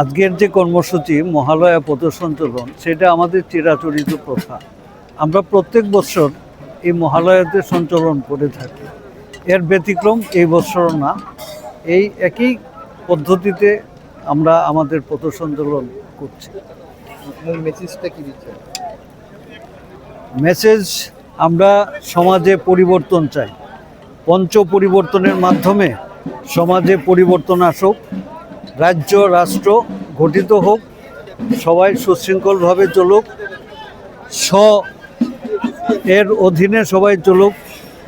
আজকের যে কর্মসূচি মহালয়া পথসঞ্চলন সেটা আমাদের চিরাচরিত প্রথা। আমরা প্রত্যেক বছর এই মহালয়াতে সঞ্চালন করে থাকি। এর ব্যতিক্রম এই বছর না এই একই পদ্ধতিতে আমরা আমাদের পথসঞ্চালন করছি। মেসেজটা কি দিচ্ছে? মেসেজ আমরা সমাজে পরিবর্তন চাই। পঞ্চ পরিবর্তনের মাধ্যমে সমাজে পরিবর্তন আসুক। রাজ্য রাষ্ট্র গঠিত হোক সবাই সুশৃঙ্খলভাবে চলুক স এর অধীনে সবাই চলুক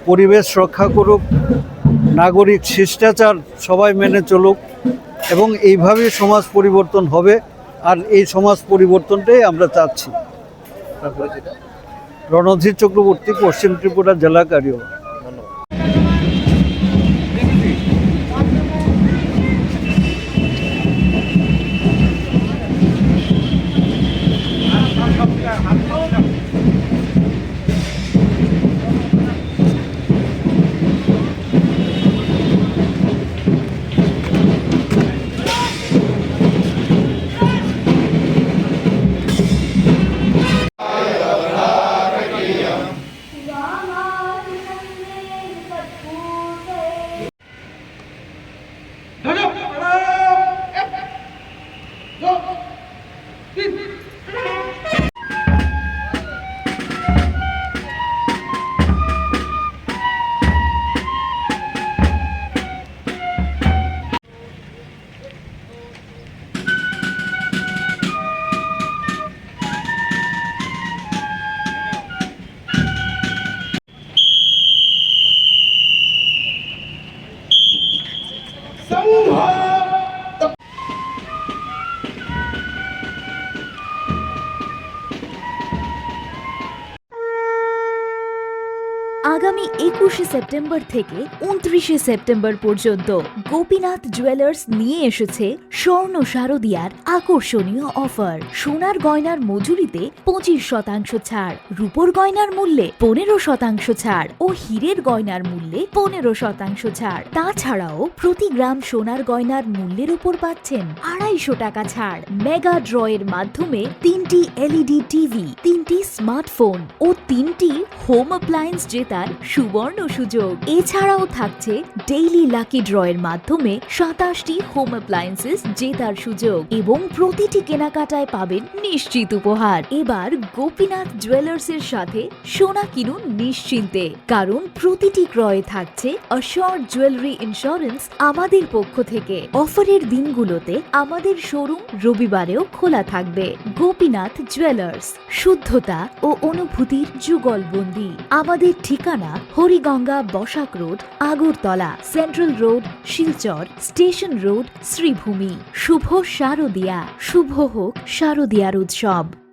পরিবেশ রক্ষা করুক নাগরিক শিষ্টাচার সবাই মেনে চলুক এবং এইভাবেই সমাজ পরিবর্তন হবে আর এই সমাজ পরিবর্তনটাই আমরা চাচ্ছি। রণধীর চক্রবর্তী পশ্চিম ত্রিপুরা জেলা কার্য আগামী একুশে সেপ্টেম্বর থেকে উনত্রিশে সেপ্টেম্বর পর্যন্ত গোপীনাথ জুয়েলার্স নিয়ে এসেছে স্বর্ণ শারদিয়ার আকর্ষণীয় অফার। সোনার গয়নার মজুরিতে পঁচিশ শতাংশ ছাড়, রূপোর গয়নার মূল্যে পনেরো শতাংশ ছাড় ও হীরের গয়নার মূল্যে পনেরো শতাংশ ছাড়। তাছাড়াও প্রতি গ্রাম সোনার গয়নার মূল্যের উপর পাচ্ছেন আড়াইশো টাকা ছাড়। মেগা ড্রয়ের মাধ্যমে তিনটি এলইডি টিভি, তিনটি স্মার্টফোন ও তিনটি হোম অ্যাপ্লায়েন্স জেতার সুবর্ণ সুযোগ। এছাড়াও থাকছে ডেইলি লাকি ড্রয়ের মাধ্যমে সাতাশটি হোম অ্যাপ্লায়েন্সেস জেতার সুযোগ এবং প্রতিটি কেনাকাটায় পাবেন নিশ্চিত উপহার। এবার গোপীনাথ জুয়েলার্সের সাথে সোনা কিনুন নিশ্চিন্তে। কারণ প্রতিটি ক্রয়ে থাকছে অশোর জুয়েলারি ইন্স্যুরেন্স আমাদের পক্ষ থেকে। অফারের দিনগুলোতে আমাদের শোরুম রবিবারেও খোলা থাকবে। গোপীনাথ জুয়েলার্স শুদ্ধতা ও অনুভূতির যুগলবন্দি। আমাদের ঠিকানা Hariganga, Basak road, Agartala, central road, Silchar, station road, Sribhumi. শুভ শারদিয়া। শুভ হোক শারদিয়ার উৎসব।